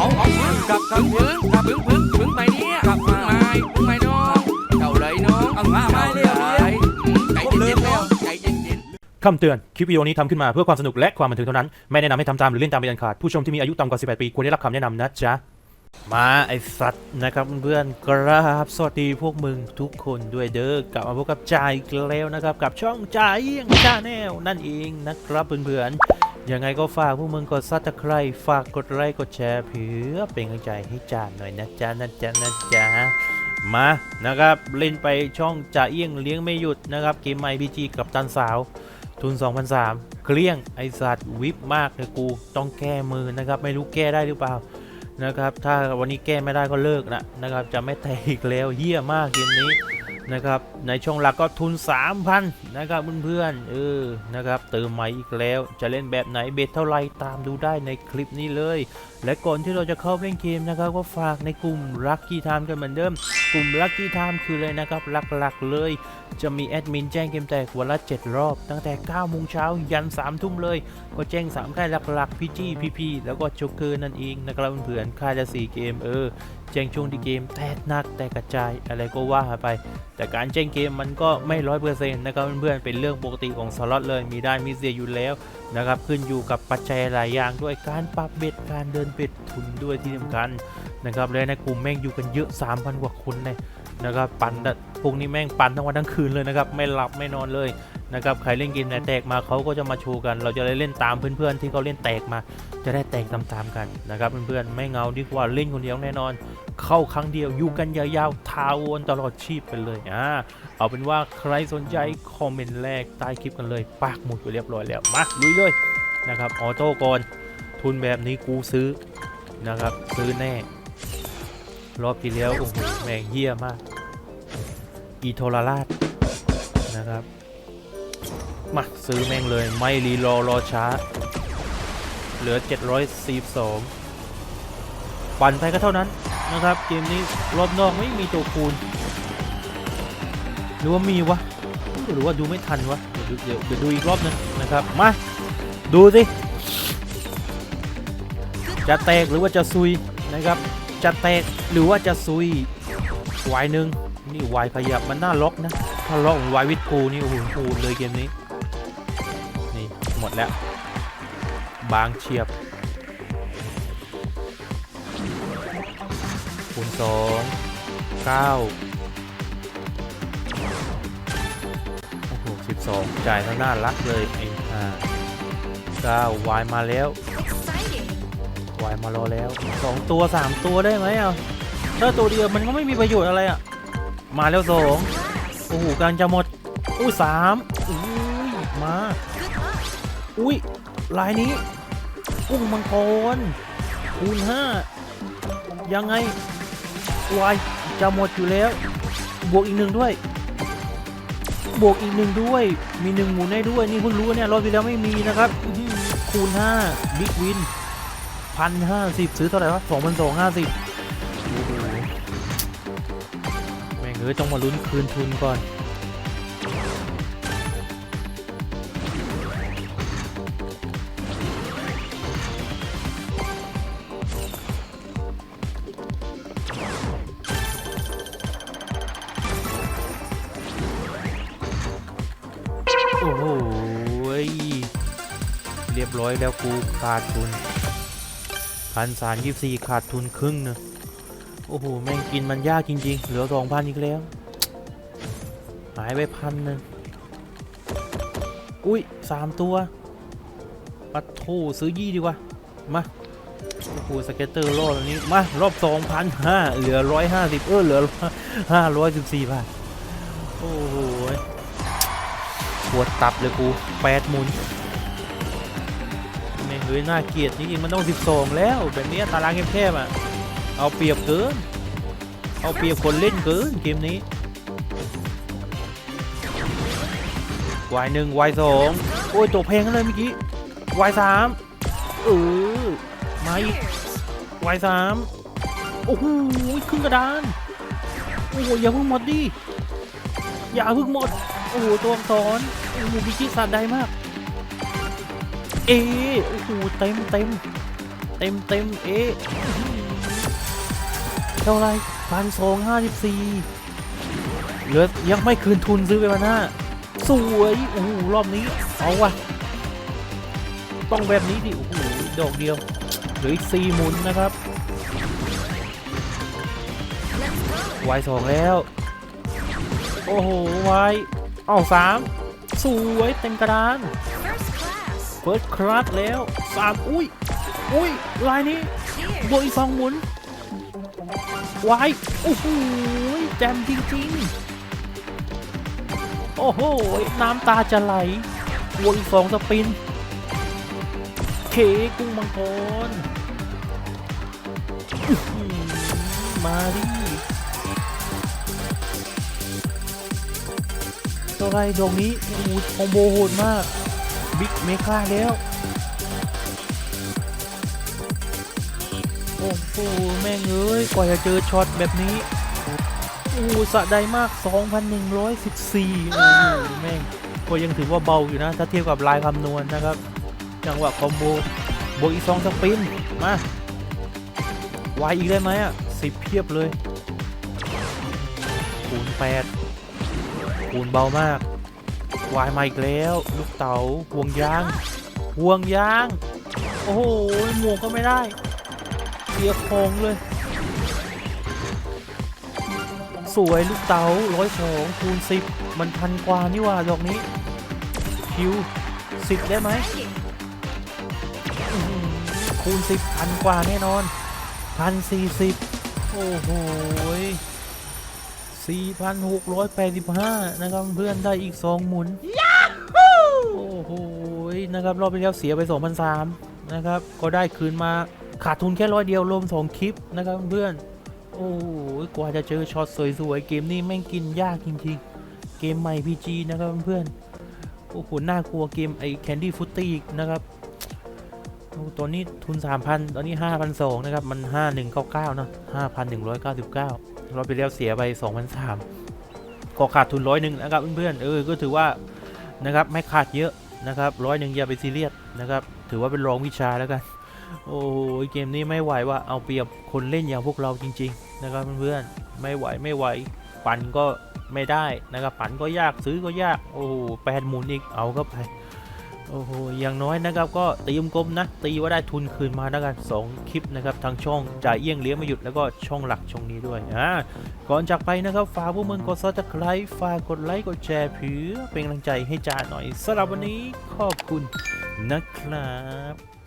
เอาเอาพึ่งกับกับพึ่งกับพึ่งพึ่งพึ่งไปเนี่ยกับพึ่งไม้พึ่งไม้น้องเจ้าเลยน้องเอามาไม้เร็วเลยใจเย็นๆแล้วใจเย็นๆคำเตือน คลิปวิดีโอนี้ทำขึ้นมาเพื่อความสนุกและความบันเทิงเท่านั้น ไม่แนะนำให้ทำตามหรือเล่นตามเป็นอันขาด ผู้ชมที่มีอายุต่ำกว่า 18 ปีควรได้รับคำแนะนำนะจ๊ะ มาไอ้สัตว์นะครับเพื่อนๆครับสวัสดีพวกมึงทุกคนด้วยเด้อกลับมาพบกับจ่ายอีกแล้วนะครับกับช่องจ่ายยังชาแนลนั่นเองนะครับเพื่อนๆ ยังไงก็ฝากพวกมึงกดซับสไครต์ฝากกดไลค์กดแชร์เพื่อเป็นกำลังใจให้จ่าหน่อยนะจ๊ะนะจ๊ะนะจ๊ะมานะครับเล่นไปช่องจ่าเอี้ยงเลี้ยงไม่หยุดนะครับเกมไมพีจีกับตันสาว ทุน 2,003เกลี้ยงไอสัตว์วิบมากเลยกูต้องแก้มือนะครับ ไม่รู้แก้ได้หรือเปล่านะครับ ถ้าวันนี้แก้ไม่ได้ก็เลิกนะนะครับ จะไม่แตกอีกแล้วเหี้ยมากเกมนี้ นะครับในช่องหลักก็ทุน 3,000 นะครับเพื่อนๆเออนะครับเติมใหม่อีกแล้ว จะเล่นแบบไหนเบ็ดเท่าไรตามดูได้ในคลิปนี้เลยและก่อนที่เราจะเข้าเล่นเกมนะครับก็ฝากในกลุ่ม Lucky Time กันเหมือนเดิม กลุ่ม Lucky Time คือเลยนะครับหลักๆเลย จะมีแอดมินแจ้งเกมแตกวันละ 7 รอบ ตั้งแต่9โมงเช้ายัน3ทุ่มเลย ก็แจ้ง3ค่ายหลักๆพีจีพีพีแล้วก็โจ๊กเกอร์นั่นเองนะครับเพื่อนๆค่ายละ4เกมเออแจ้งช่วงที่เกมแตกหนักแตกกระจายอะไรก็ว่าไป แต่การแจ้งเกมมันก็ไม่ร้อยเปอร์เซ็นต์นะครับเพื่อนๆเป็นเรื่องปกติของสล็อตเลยมีได้มีเสียอยู่แล้วนะครับขึ้นอยู่กับปัจจัยหลายอย่างด้วยการปรับเบ็ดการเดินเบ็ดทุนด้วยที่สำคัญนะครับและในกลุ่มแม่งอยู่กันเยอะ 3,000 กว่าคนเลยนะครับปั่นพวกนี้แม่งปั่นทั้งวันทั้งคืนเลยนะครับไม่หลับไม่นอนเลยนะครับใครเล่นเกมไหนแตกมาเขาก็จะมาโชว์กัน เราจะได้เล่นตามเพื่อนๆที่เขาเล่นแตกมา จะได้แตกตามๆกันนะครับเพื่อนๆไม่เงาดีกว่าเล่นคนเดียวแน่นอน เข้าครั้งเดียวอยู่กันยาวๆทาวรตลอดชีพไปเลยอ่าเอาเป็นว่าใครสนใจคอมเมนต์แรกใต้คลิปกันเลยปากหมุดไปเรียบร้อยแล้วมาลุยเลยนะครับออโต้ก่อน ทุนแบบนี้กูซื้อนะครับ ซื้อแน่ รอบที่แล้วโอ้โหแม่งเหี้ยมาก อีโทรราชนะครับมาซื้อแม่งเลยไม่รีรอรอช้า เหลือ 742 ปั่นไปก็เท่านั้นนะครับ เกมนี้รอบนอกไม่มีตัวคูณ หรือว่ามีวะ หรือว่าดูไม่ทันวะ เดี๋ยวเดี๋ยวดูอีกรอบนึงนะครับ มา ดูสิ จะแตกหรือว่าจะซุยนะครับ จะแตกหรือว่าจะซุยวายหนึ่งนี่วายขยับมันน่าล็อกนะ ถ้าล็อกวายวิดกูนี่โอ้โหปูดเลยเกมนี้ นี่หมดแล้ว บางเฉียบคูณสองเก้าโอ้โหสิบสองจ่ายทั้งหน้ารักเลยไอ้ห่าเก้าวายมาแล้ว วายมารอแล้วสองตัวสามตัวได้ไหมอะถ้าตัวเดียวมันก็ไม่มีประโยชน์อะไรอะ มาแล้วสองโอ้โหกำลังจะหมดอุ้ยสามอุ้ยมา อุ้ยลายนี้กุ้งมังกรคูณห้ายังไงวายจะหมดอยู่แล้ว บวกอีกหนึ่งด้วย บวกอีกหนึ่งด้วย มีหนึ่งหมุนได้ด้วย นี่เพิ่งรู้เนี่ยรอบที่แล้วไม่มีนะครับคูณห้าบิ๊กวิน พันห้าสิบซื้อเท่าไหร่วะสองพันสองห้าสิบแม่งเอ้ยต้องมาลุ้นคืนทุนก่อนโอ้โหเรียบร้อยแล้วกูขาดทุน พันสามยี่สี่ขาดทุนครึ่งนึงโอ้โห แม่งกินมันยากจริง ๆ เหลือสองพันอีกแล้ว หายไปพันหนึ่งอุ้ยสามตัว ปัดโถซื้อยี่ดีกว่า มาโอ้โหสเก็ตเตอร์รอบนี้ มา รอบสองพันห้าเหลือร้อยห้าสิบเออ เหลือห้าร้อยสิบสี่บาท โอ้โหปวดตับเลยกูแปดมุน ไม่งเฮ้ยน่าเกลียดจริงๆมันต้อง 12 แล้ว แบบนี้ตารางแคบๆอะ เอาเปรียบเกิน เอาเปรียบคนเล่นเกินเกมนี้วายหนึ่งวายสองโอ้ยตัวแพงกันเลยเมื่อกี้วายสามเออมาอีกวายสามโอ้โหครึ่งกระดานโอ้โหอย่าเพิ่งหมดดิอย่าเพิ่งหมดโอ้โหตัวอักษรโอ้โหพิชิสัตว์ใดมาก เอโอ้โหเต็มเต็มเต็มเต็มเอ๊เท่าไรพันสองห้าสิบสี่เหลือยังไม่คืนทุนซื้อไปมาหน้าสวยโอ้โหรอบนี้เอาว่ะต้องแบบนี้ดิโอ้โหดอกเดียวเหลืออีกสี่หมุนนะครับวายสองแล้ว โอ้โหวายเอาสามสวยเต็มกระดาน เฟิร์สครัสแล้วสามอุ้ย อุ้ย ลายนี้ Cheers. บวกอีกสองหมุนวายโอ้โหแจมจริงๆ โอ้โห น้ำตาจะไหลบวกอีกสองสปิน เคกุ้งมังกรอื้อหือมาดิตัวไรดอกนี้โอ้โหคอมโบโหดมาก บิ๊กเมค่าแล้ว โอ้โห แม่งเอ้ย กว่าจะเจอช็อตแบบนี้ โอ้สะใจมาก 2,114 โอ้โห แม่ง ก็ยังถือว่าเบาอยู่นะ ถ้าเทียบกับลายคำนวณนะครับ จังหวะคอมโบบวกอีกสองสปิน มาวายอีกได้ไหมอะสิบเพียบเลย คูณแปดคูณเบามาก วายมาอีกแล้ว ลูกเต๋าห่วงยางห่วงยาง โอ้โหหมวกก็ไม่ได้เสียคงเลย สวยลูกเต๋าร้อยสองคูณสิบมันพันกว่านี่ว่าดอกนี้ คิวสิบได้ไหมคูณสิบพันกว่าแน่นอนพันสี่สิบโอ้โห สี่พันหกร้อยแปดสิบห้านะครับเพื่อนได้อีกสองหมุนโอ้โหนะครับรอบที่แล้วเสียไปสองพันสามนะครับก็ได้คืนมาขาดทุนแค่ร้อยเดียวรวมสองคลิปนะครับเพื่อนโอ้โหกว่าจะเจอช็อตสวยๆ เกมนี้แม่งกินยากจริงๆ เกมใหม่ PG นะครับเพื่อนโอ้โหน่ากลัวเกมไอ้ Candy f o o t อีกนะครับโอ้ตัวนี้ทุน 3,000 ตอนนี้ 5,200 นะครับ มัน 5,199 เนอะ5,199เราไปแล้วเสียไป2,300ก็ขาดทุนร้อยหนึ่งนะครับเพื่อนๆเออก็ถือว่านะครับไม่ขาดเยอะนะครับร้อยหนึ่งอย่าไปซีเรียสนะครับถือว่าเป็นรองวิชาแล้วกันโอ้ยเกมนี้ไม่ไหวว่าเอาเปรียบคนเล่นอย่างพวกเราจริง ๆ นะครับเพื่อนๆไม่ไหวไม่ไหวปั่นก็ไม่ได้นะครับปั่นก็ยากซื้อก็ยากโอ้โหแปดหมุนอีกเอาก็ไป โอ้โห อย่างน้อยนะครับก็ตีกลมนะ ตีว่าได้ทุนคืนมาแล้วกัน2คลิปนะครับทางช่องจ่ายเอี้ยงเลี้ยงไม่หยุดแล้วก็ช่องหลักช่องนี้ด้วยอ่าก่อนจากไปนะครับฝากพวกมึงกดซับสไครต์ฝากกดไลค์กดแชร์เพื่อเป็นกำลังใจให้จ่าหน่อยสำหรับวันนี้ขอบคุณนะครับ